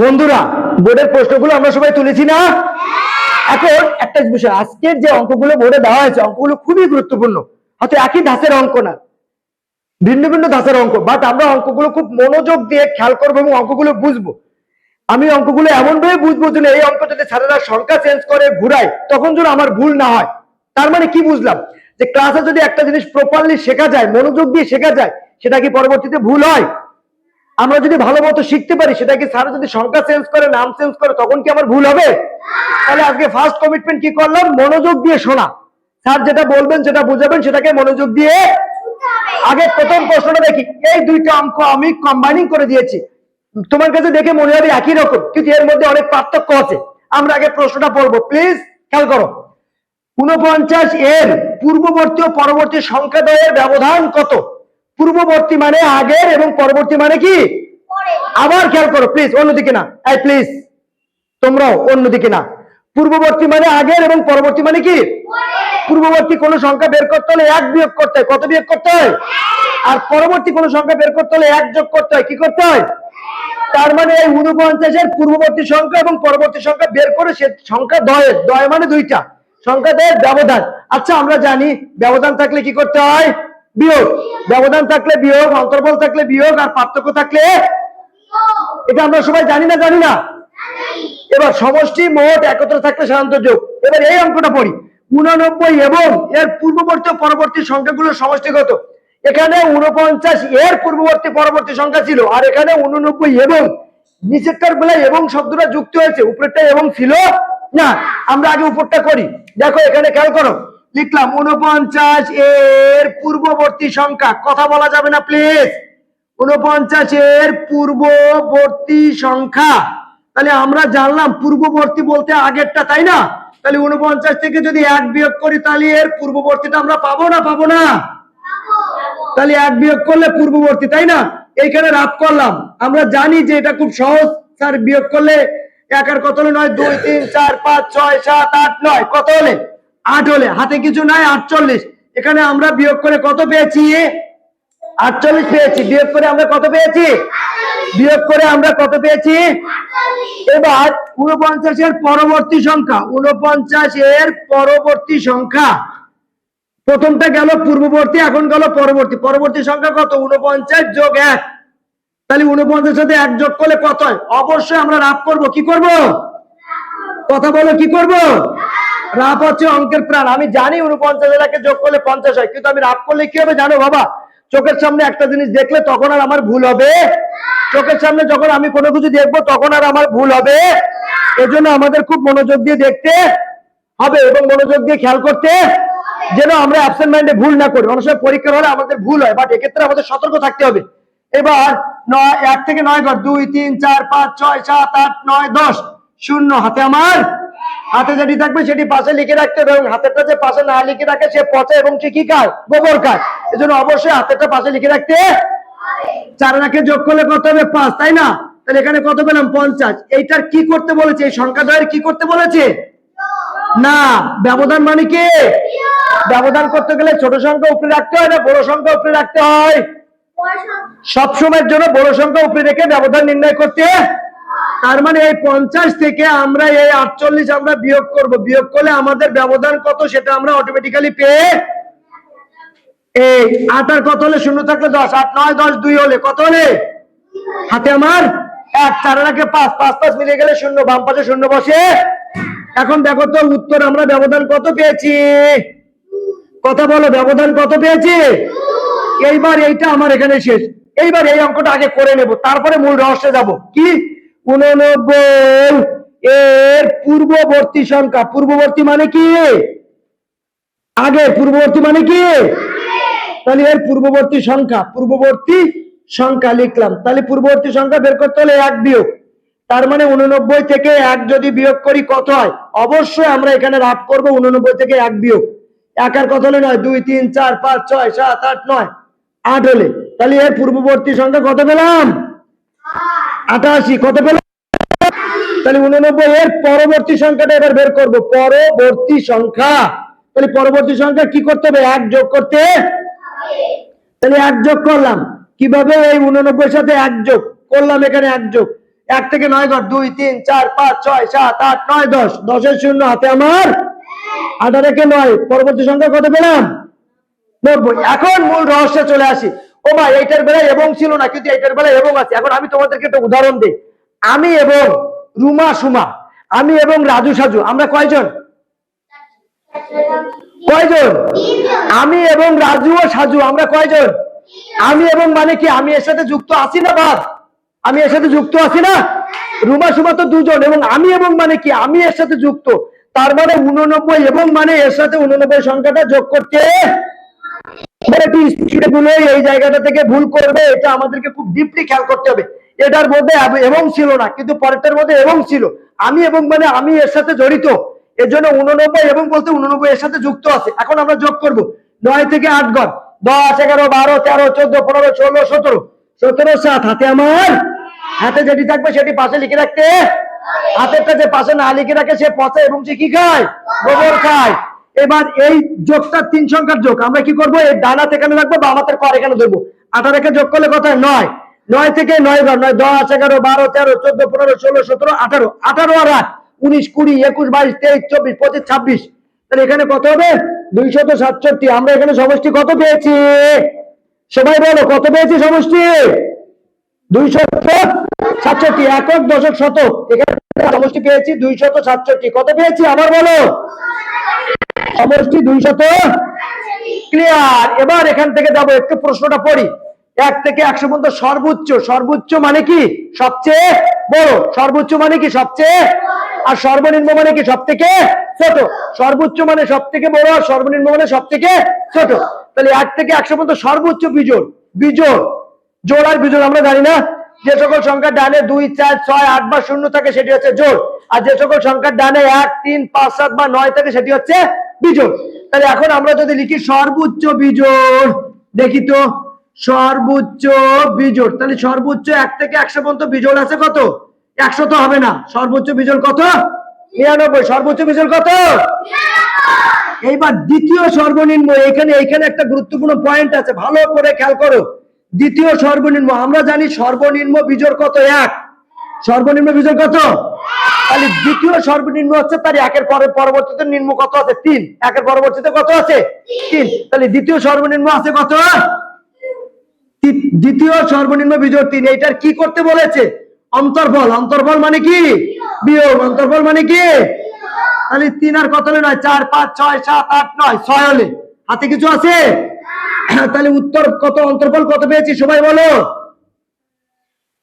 বন্ধুরা বোর্ডের প্রশ্নগুলো আমরা সবাই তুলেছি না? এখন একটা বিষয় আজকের যে অঙ্কগুলো বোর্ডে দেওয়া হয়েছে অঙ্কগুলো খুবই গুরুত্বপূর্ণ। হয়তো একই ধাঁচের অঙ্ক না ভিন্ন ভিন্ন ধাঁচের অঙ্ক বাট আমরা অঙ্কগুলো খুব মনোযোগ দিয়ে খেয়াল করব এবং অঙ্কগুলো বুঝব। আমি অঙ্কগুলো এমন ভাবে বুঝব যে এই অঙ্ক যদি স্যারেরা সংখ্যা চেঞ্জ করে ঘুরায় তখন যেন আমার ভুল না হয়। তার মানে কি বুঝলাম? যে ক্লাসে যদি একটা জিনিস প্রপারলি শেখা যায় মনোযোগ দিয়ে শেখা যায় সেটা কি পরবর্তীতে ভুল হয়? আমরা যদি ভালো মতো শিখতে পারি, সেটা কি স্যার যদি সংখ্যা চেঞ্জ করে, নাম চেঞ্জ করে, তখন কি আমার ভুল হবে? তাহলে আজকে ফার্স্ট কমিটমেন্ট কি করলাম? মনোযোগ দিয়ে শোনা। স্যার যেটা বলবেন, যেটা বুঝাবেন, সেটাকে মনোযোগ দিয়ে আগে প্রথম প্রশ্নটা দেখি। এই দুইটা অঙ্ক আমি কম্বাইনিং করে দিয়েছি। তোমার কাছে দেখে মনে হবে একই রকম, কিন্তু এর মধ্যে অনেক পার্থক্য আছে। আমরা আগে প্রশ্নটা পড়ব। প্লিজ খেয়াল করো। উনপঞ্চাশ এর পূর্ববর্তী ও পরবর্তী সংখ্যাদ্বয়ের ব্যবধান কত? পূর্ববর্তী মানে আগের এবং পরবর্তী মানে কি? আবার খেয়াল করো প্লিজ অন্যদিকে না। এই প্লিজ তোমরাও অন্যদিকে না। পূর্ববর্তী মানে আগের এবং পরবর্তী মানে কি? পূর্ববর্তী কোন সংখ্যা বের করতে হলে এক বিয়োগ করতে হয়। কত বিয়োগ করতে হয়? আর পরবর্তী কোন সংখ্যা বের করতে হলে এক যোগ করতে হয়। কি করতে হয়? তার মানে এই উনপঞ্চাশের পূর্ববর্তী সংখ্যা এবং পরবর্তী সংখ্যা বের করে সে সংখ্যা দয়ের। দয় মানে দুইটা। সংখ্যা দয়ের ব্যবধান। আচ্ছা আমরা জানি ব্যবধান থাকলে কি করতে হয়? বিয়োগ। ব্যবধান থাকলে বিয়োগ, অন্তর্বল থাকলে বিয়োগ আর পার্থক্য থাকলে এটা আমরা সবাই জানি না জানি না? এবার সমষ্টি মোট একত্র থাকলে সাধারণত যোগ। এবার এই অঙ্কটা পড়ি। উননব্বই এবং এর পূর্ববর্তী পরবর্তী সংখ্যাগুলো সমষ্টিগত। এখানে উনপঞ্চাশ এর পূর্ববর্তী পরবর্তী সংখ্যা ছিল, আর এখানে উননব্বই এবং নিচেরটার বেলায় এবং শব্দটা যুক্ত হয়েছে উপরেরটা এবং ছিল না। আমরা আগে উপরটা করি। দেখো, এখানে খেয়াল করো। লিখলাম উনপঞ্চাশ এর পূর্ববর্তী সংখ্যা। কথা বলা যাবে না প্লিজ উনপঞ্চাশ এর পূর্ববর্তী সংখ্যা। তাহলে আমরা জানলাম পূর্ববর্তী বলতে আগেরটা, তাই না? তাহলে উনপঞ্চাশ থেকে যদি এক বিয়োগ করি, তাহলে এর পূর্ববর্তীটা আমরা পাবো না পাবো না? তাহলে এক বিয়োগ করলে পূর্ববর্তী, তাই না? এইখানে রাত করলাম। আমরা জানি যে এটা খুব সহজ। স্যার, বিয়োগ করলে এক আর কত হলে? নয়, দুই, তিন, চার, পাঁচ, ছয়, সাত, আট, নয়। কত হলে? আট হলে, হাতে কিছু নাই, আটচল্লিশ। এখানে আমরা বিয়োগ করে কত পেয়েছি? আটচল্লিশ পেয়েছি। বিয়োগ করে আমরা কত পেয়েছি? বিয়োগ করে আমরা কত পেয়েছি? এবার উনপঞ্চাশের পরবর্তী সংখ্যা। উনপঞ্চাশ এর পরবর্তী সংখ্যা। প্রথমটা গেল পূর্ববর্তী, এখন গেল পরবর্তী। পরবর্তী সংখ্যা কত? উনপঞ্চাশ যোগ এক। তাহলে উনপঞ্চাশ সাথে এক যোগ করলে কত হয়? অবশ্যই আমরা রাপ করব। কি করব? কথা বলো, কি করব? রাপ হচ্ছে অঙ্কের প্রাণ। আমি জানি উনপঞ্চাশ এলাকে যোগ করলে পঞ্চাশ হয়, কিন্তু আমি রাপ করলে কি হবে জানো বাবা? চোখের সামনে একটা জিনিস দেখলে তখন আর আমার ভুল হবে। চোখের সামনে যখন আমি কোনো কিছু দেখব, তখন আর আমার ভুল হবে। এজন্য আমাদের খুব মনোযোগ দিয়ে দেখতে হবে এবং মনোযোগ দিয়ে খেয়াল করতে যেন আমরা অ্যাবসেন্ট মাইন্ডে ভুল না করি। অনেক সময় পরীক্ষার হলে আমাদের ভুল হয় বাট এক্ষেত্রে আমাদের সতর্ক থাকতে হবে। এবার নয়, এক থেকে নয় ঘর, দুই, তিন, চার, পাঁচ, ছয়, সাত, আট, নয়, দশ, শূন্য হাতে আমার হাতে যেটি থাকবে সেটি পাশে লিখে রাখতে হবে এবং হাতেরটা যে পাশে না লিখে রাখে, সে পচে এবং সে কি খায়? গোবর খায়। এজন্য অবশ্যই হাতেরটা পাশে লিখে রাখতে চার লাখে যোগ করলে কত হবে? পাঁচ, তাই না? তাহলে এখানে কত পেলাম? পঞ্চাশ। এইটার কি করতে বলেছে? এই সংখ্যা দ্বয়ের কি করতে বলেছে? না। ব্যবধান মানে কি? ব্যবধান করতে গেলে ছোট সংখ্যা উপরে রাখতে হয় না? বড় সংখ্যা উপরে রাখতে হয়। সব সময়ের জন্য বড় সংখ্যা উপরে রেখে ব্যবধান নির্ণয় করতে তার মানে এই পঞ্চাশ থেকে আমরা এই আটচল্লিশ আমরা বিয়োগ করব। বিয়োগ করলে আমাদের ব্যবধান কত সেটা আমরা অটোমেটিক্যালি পেয়ে এই আট আর কত হলে শূন্য থাকলে দশ? আট, নয়, দশ, দুই হলে কত হলে? হাতে আমার এক, চার রাখে পাঁচ পাঁচ পাঁচ মিলে গেলে শূন্য, বাম পাশে শূন্য বসে। এখন দেখো তো উত্তর আমরা ব্যবধান কত পেয়েছি? কথা বলো, ব্যবধান কত পেয়েছি? এইবার এইটা আমার এখানে শেষ। এইবার এই অঙ্কটা আগে করে নেব, তারপরে মূল রহস্যে যাব। কি? উননব্বই এর পূর্ববর্তী সংখ্যা। পূর্ববর্তী মানে কি? আগে, পূর্ববর্তী মানে কি? তাহলে এর পূর্ববর্তী সংখ্যা পূর্ববর্তী সংখ্যা লিখলাম। তাহলে পূর্ববর্তী সংখ্যা বের করতে হলে এক বিয়োগ। তার মানে উননব্বই থেকে এক যদি বিয়োগ করি কত হয়? অবশ্যই আমরা এখানে রাত করব উননব্বই থেকে এক বিয়োগ। এক আর কত হলে নয়? দুই, তিন, চার, পাঁচ, ছয়, সাত, আট, নয়, আট হলে। তাহলে এর পূর্ববর্তী সংখ্যা কত পেলাম? আটাশি, কত পেলাম তাহলে উননব্বই, এর পরবর্তী সংখ্যাটা এবার বের করব। পরবর্তী সংখ্যা। তাহলে পরবর্তী সংখ্যা কি করতে হবে? এক যোগ করতে? তাহলে এক যোগ করলাম। কীভাবে? এই উননব্বই সাথে এক যোগ। করলাম এখানে এক যোগ। এক থেকে নয় ঘর দুই, তিন, চার, পাঁচ, ছয়, সাত, আট, নয়, দশ। দশের শূন্য হাতে আমার আঠারো কে নয়। পরবর্তী সংখ্যা কত পেলাম? নব্বই। এখন মূল রহস্যে চলে আসি। ও ভাই, এইটার বেলায় এবং ছিল না, কিন্তু এইটার বেলায় এবং আছে। এখন আমি তোমাদেরকে একটা উদাহরণ দিই। আমি এবং রুমা সুমা, আমি এবং রাজু সাজু, আমরা কয়জন? কয়জন? আমি এবং রাজু ও সাজু, আমরা কয়জন? আমি এবং মানে কি, আমি এর সাথে যুক্ত আছি না বাদ? আমি এর সাথে যুক্ত আছি না? রুমা সুমা তো দুজন, এবং আমি এবং মানে কি, আমি এর সাথে যুক্ত। তার মানে উননব্বই এবং মানে এর সাথে উননব্বই সংখ্যাটা যোগ করতে হবে। এটার মধ্যে এবং ছিল না, কিন্তু পরেরটার মধ্যে এবং ছিল। আমি এবং মানে আমি এর সাথে জড়িত। এর জন্য উননব্বই এবং বলতে উননব্বই এর সাথে যুক্ত আছে। এখন আমরা যোগ করব। নয় থেকে আট ঘর দশ, এগারো, বারো, তেরো, চোদ্দ, পনেরো, ষোলো, সতেরো। সতেরো, সাত। হাতে আমার। হাতে যেটি থাকবে সেটি পাশে লিখে রাখতে। হাতেরটা যে পাশে না লিখে রাখে, সে পচে এবং সে কি খায়? গোবর খায়। এবার এই যোগটা তিন সংখ্যার যোগ। আমরা কি করব? এই ডানা এখানে রাখব বা আমাদের কর এখানে ধরবো। আঠারোকে যোগ করলে হয়? নয়। নয় থেকে নয় ঘর নয়, দশ, এগারো, বারো, তেরো, চোদ্দ, পনেরো, ষোলো, সতেরো, আঠারো। আঠারো আর আট। উনিশ, কুড়ি, একুশ, বাইশ, তেইশ, চব্বিশ, পঁচিশ, ছাব্বিশ। তাহলে এখানে কত হবে? দুইশত সাতষট্টি। আমরা এখানে সমষ্টি কত পেয়েছি? সবাই বলো, কত পেয়েছি সমষ্টি? দুইশত সাতষট্টি, একক, দশক, শতক। এখানে সমষ্টি পেয়েছি দুইশত সাতষট্টি। কত পেয়েছি? আবার বলো। সমষ্টি দুইশত ক্লিয়ার এবার এখান থেকে যাব, একটু প্রশ্নটা পড়ি। এক থেকে একশো পর্যন্ত সর্বোচ্চ সর্বোচ্চ মানে কি? সবচেয়ে বড়। সর্বোচ্চ মানে কি সবচেয়ে? আর সর্বনিম্ন মানে কি সব থেকে ছোট? সর্বোচ্চ মানে সব থেকে বড় আর সর্বনিম্ন মানে সব থেকে ছোট। তাহলে এক থেকে একশো পর্যন্ত সর্বোচ্চ বিজোড়। বিজোড়। জোড় আর বিজোড় আমরা জানি না। যে সকল সংখ্যার ডানে দুই, চার, ছয়, আট বা শূন্য থাকে সেটি হচ্ছে জোর আর যে সকল সংখ্যার ডানে এক, তিন, পাঁচ, সাত বা নয় থাকে সেটি হচ্ছে বিজোড়। তাহলে এখন আমরা যদি লিখি সর্বোচ্চ বিজোড় দেখি তো সর্বোচ্চ বিজোড়। তাহলে সর্বোচ্চ এক থেকে একশো পর্যন্ত বিজোড় আছে কত? একশো তো হবে না। সর্বোচ্চ বিজোড় কত? নিরানব্বই। সর্বোচ্চ বিজোড় কত? এইবার দ্বিতীয় সর্বনিম্ন এখানে এখানে একটা গুরুত্বপূর্ণ পয়েন্ট আছে ভালো করে খেয়াল করো। দ্বিতীয় সর্বনিম্ন আমরা জানি সর্বনিম্ন বিজোড় কত? এক। সর্বনিম্ন বিজোড় কত? তাহলে দ্বিতীয় সর্বনিম্ন হচ্ছে তার একের পরে পরবর্তীতে নিম্ন কত আছে? তিন। একের পরবর্তীতে কত আছে? তিন। তাহলে দ্বিতীয় সর্বনিম্ন আছে কত? দ্বিতীয় সর্বনিম্ন বিজয় তিন। এইটার কি করতে বলেছে? অন্তর্ফল অন্তর্ফল মানে কি? বিয়োগ। অন্তর্ফল মানে কি? তাহলে তিন আর কত হলে নয়? চার, পাঁচ, ছয়, সাত, আট, নয়। ছয় হলে। হাতে কিছু আছে? তাহলে উত্তর কত? অন্তর্ফল কত পেয়েছি? সবাই বলো।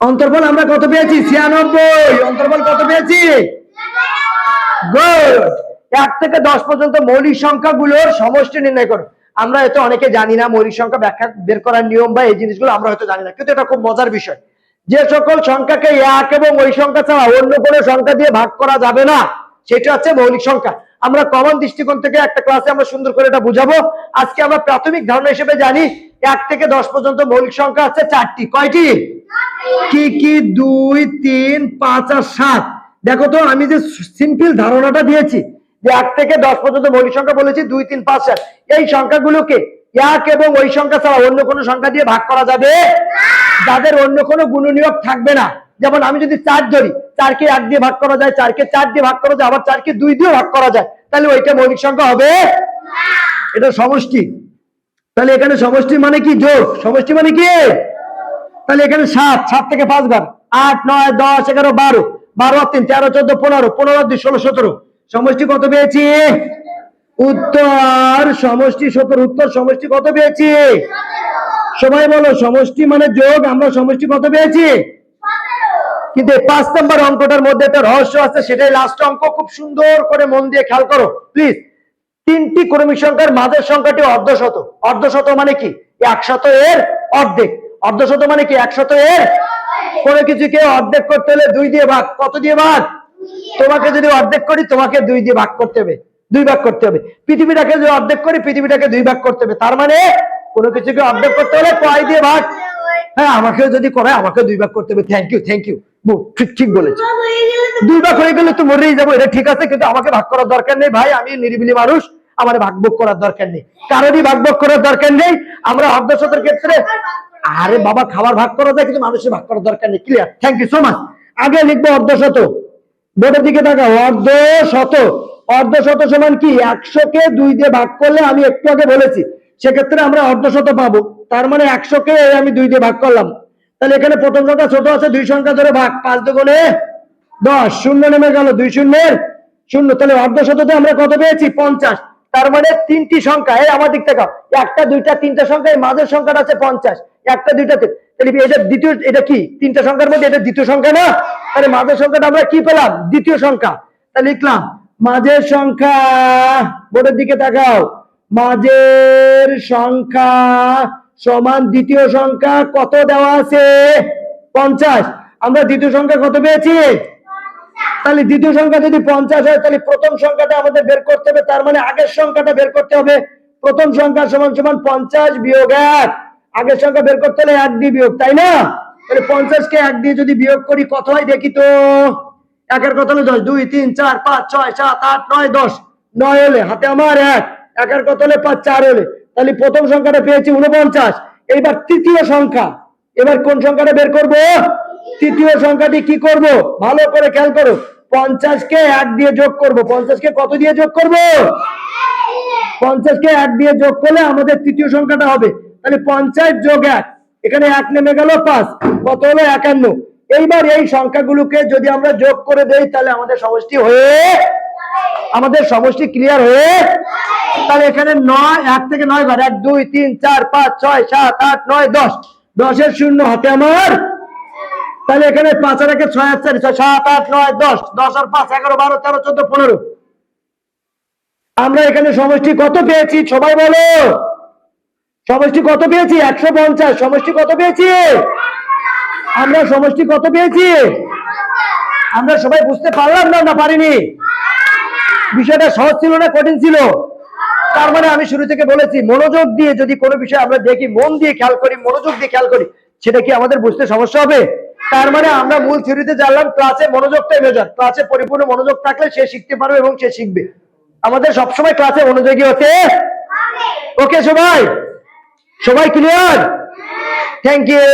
অন্তর্ফল আমরা কত পেয়েছি? ছিয়ানব্বই। অন্তর্ফল কত পেয়েছি? এক থেকে দশ পর্যন্ত মৌলিক সংখ্যাগুলোর সমষ্টি নির্ণয় করো। আমরা হয়তো অনেকে জানি না মৌলিক সংখ্যা ব্যাখ্যা বের করার নিয়ম বা এই জিনিসগুলো আমরা হয়তো জানি না, কিন্তু এটা খুব মজার বিষয়। যে সকল সংখ্যাকে এক এবং ওই সংখ্যা ছাড়া অন্য কোনো সংখ্যা দিয়ে ভাগ করা যাবে না, সেটা হচ্ছে মৌলিক সংখ্যা। আমরা কমন দৃষ্টিকোণ থেকে একটা ক্লাসে আমরা সুন্দর করে এটা বুঝাবো। আজকে আমরা প্রাথমিক ধারণা হিসেবে জানি এক থেকে দশ পর্যন্ত মৌলিক সংখ্যা আছে চারটি। কয়টি? কি কি, দুই, তিন, পাঁচ আর সাত। দেখো তো, আমি যে সিম্পল ধারণাটা দিয়েছি যে এক থেকে দশ পর্যন্ত মৌলিক সংখ্যা বলেছি, দুই, তিন, পাঁচ, সাত। এই সংখ্যাগুলোকে এক এবং ওই সংখ্যা ছাড়া অন্য কোনো সংখ্যা দিয়ে ভাগ করা যাবে? যাদের অন্য কোনো গুণনীয়ক থাকবে না। যেমন আমি যদি চার ধরি চারকে এক দিয়ে ভাগ করা যায়, চারকে চার দিয়ে ভাগ করা যায়, আবার চারকে দুই দিয়ে ভাগ করা যায়। তাহলে ওইটা মৌলিক সংখ্যা হবে? এটা সমষ্টি। তাহলে এখানে সমষ্টি মানে কি? যোগ। সমষ্টি মানে কি? তাহলে এখানে সাত সাত থেকে পাঁচ বার। আট, নয়, দশ, এগারো, বারো। বারো আর তিন, তেরো, চোদ্দ, পনেরো। পনেরো দুই, ষোলো, সতেরো। সমষ্টি কত পেয়েছি? উত্তর সমষ্টি, সতেরো। উত্তর সমষ্টি কত পেয়েছি? সবাই বলো, সমষ্টি মানে যোগ, আমরা সমষ্টি কত পেয়েছি? কিন্তু এই পাঁচ নম্বর অঙ্কটার মধ্যে একটা রহস্য আছে, সেটাই লাস্ট অঙ্ক। খুব সুন্দর করে মন দিয়ে খেয়াল করো প্লিজ তিনটি ক্রমিক সংখ্যার মাঝের সংখ্যাটি অর্ধশত। অর্ধশত মানে কি? একশত এর অর্ধেক। অর্ধশত মানে কি? একশত এর কোনো কিছুকে অর্ধেক করতে হলে দুই দিয়ে ভাগ। কত দিয়ে ভাগ? তোমাকে যদি অর্ধেক করি, তোমাকে দুই দিয়ে ভাগ করতে হবে। দুই ভাগ করতে হবে। পৃথিবীটাকে যদি অর্ধেক করি, পৃথিবীটাকে দুই ভাগ করতে হবে। তার মানে কোনো কিছুকে অর্ধেক করতে হলে কয় দিয়ে ভাগ? হ্যাঁ আমাকে যদি করে আমাকে দুই ভাগ করতে হবে। থ্যাংক ইউ থ্যাংক ইউ ঠিক ঠিক বলেছে। দুই ভাগ হয়ে গেলে তো মরেই যাব এটা ঠিক আছে কিন্তু আমাকে ভাগ করার দরকার নেই ভাই। আমি নিরিবিলি মানুষ আমার ভাগ ভোগ করার দরকার নেই। কারোরই ভাগ ভোগ করার দর্কার নেই। আমরা অর্ধশতের ক্ষেত্রে আরে বাবা খাবার ভাগ করা যায় কিন্তু মানুষের ভাগ করার দরকার নেই। Clear thank you so much আগে লিখব অর্ধ শত বোর্ডের দিকে তাকাও। অর্ধ শত অর্ধ শত সমান কি? একশো কে দুই দিয়ে ভাগ করলে আমি একটু আগে বলেছি। সেক্ষেত্রে আমরা অর্ধশত পাবো। তার মানে একশো কে আমি দুই দিয়ে ভাগ করলাম। তাহলে এখানে প্রথম সংখ্যা ছোট আছে, দুই সংখ্যা ধরে ভাগ, পাঁচ দুগুণে দশ, শূন্য নেমে গেল, দুই শূন্যের শূন্য। তাহলে অর্ধ শততে আমরা কত পেয়েছি? পঞ্চাশ। তার মানে তিনটি সংখ্যা, এই আমার দিক থেকে। একটা, দুইটা, তিনটা সংখ্যা, এই মাঝের সংখ্যাটা আছে পঞ্চাশ। একটা, দুইটা এটা দ্বিতীয়, এটা কি? তিনটা সংখ্যার মধ্যে এটা দ্বিতীয় সংখ্যা না? তাহলে মাঝের সংখ্যাটা আমরা কি পেলাম? দ্বিতীয় সংখ্যা। তাহলে লিখলাম, মাঝের সংখ্যা, বোর্ডের দিকে তাকাও। মাঝের সংখ্যা সমান দ্বিতীয় সংখ্যা কত দেওয়া আছে? পঞ্চাশ। আমরা দ্বিতীয় সংখ্যা কত পেয়েছি? তাহলে দ্বিতীয় সংখ্যা যদি পঞ্চাশ হয়, তাহলে প্রথম সংখ্যাটা আমাদের বের করতে হবে, তার মানে আগের সংখ্যাটা বের করতে হবে। প্রথম সংখ্যা সমান সমান পঞ্চাশ বিয়োগ এক। আগের সংখ্যা বের করতে হলে এক দিয়ে বিয়োগ, তাই না? তাহলে পঞ্চাশকে এক দিয়ে যদি বিয়োগ করি, কত হয় দেখি তো? একের কত হলো দশ। দুই, তিন, চার, পাঁচ, ছয়, সাত, আট, নয়, দশ। নয় হলে হাতে আমার এক। একের কত হলে পাঁচ, চার হলে? তাহলে প্রথম সংখ্যাটা পেয়েছি উনপঞ্চাশ এইবার তৃতীয় সংখ্যা। এবার কোন সংখ্যাটা বের করব? তৃতীয় সংখ্যাটি কি করব? ভালো করে খেয়াল করো। পঞ্চাশ কে এক দিয়ে যোগ করব। পঞ্চাশ কে কত দিয়ে যোগ করব? পঞ্চাশ কে এক দিয়ে যোগ করলে আমাদের তৃতীয় সংখ্যাটা হবে। তাহলে পঞ্চাশ যোগ এক। এখানে এক নেমে গেল পাঁচ। কত হলো? একান্ন। এইবার এই সংখ্যাগুলোকে যদি আমরা যোগ করে দেই, তাহলে আমাদের সমষ্টি হয়ে আমাদের সমষ্টি ক্লিয়ার হয়ে তাহলে এখানে নয়, এক থেকে নয় ঘর এক, দুই, তিন, চার, পাঁচ, ছয়, সাত, আট, নয়, দশ। দশের শূন্য হাতে আমার। তাহলে এখানে পাঁচ আর একে ছয় আর চারি ছয়, সাত, আট, নয়, দশ। দশ আর পাঁচ, এগারো, বারো, তেরো, চোদ্দ, পনেরো। আমরা এখানে সমষ্টি কত পেয়েছি, সবাই বলো? সমষ্টি কত পেয়েছি? একশো পঞ্চাশ। সমষ্টি কত পেয়েছি? আমরা সমষ্টি কত পেয়েছি? আমরা সবাই বুঝতে পারলাম না না পারিনি? বিষয়টা সহজ ছিল না কঠিন ছিল? তার মানে আমি শুরু থেকে বলেছি মনোযোগ দিয়ে যদি কোনো বিষয় আমরা দেখি মন দিয়ে খেয়াল করি মনোযোগ দিয়ে খেয়াল করি সেটা কি আমাদের বুঝতে সমস্যা হবে? তার মানে আমরা মূল থিওরিতে জানলাম ক্লাসে মনোযোগটাই মেজর ক্লাসে পরিপূর্ণ মনোযোগ থাকলে সে শিখতে পারবে এবং সে শিখবে। আমাদের সবসময় ক্লাসে মনোযোগী হতে ওকে সবাই? সবাই ক্লিয়ার থ্যাংক ইউ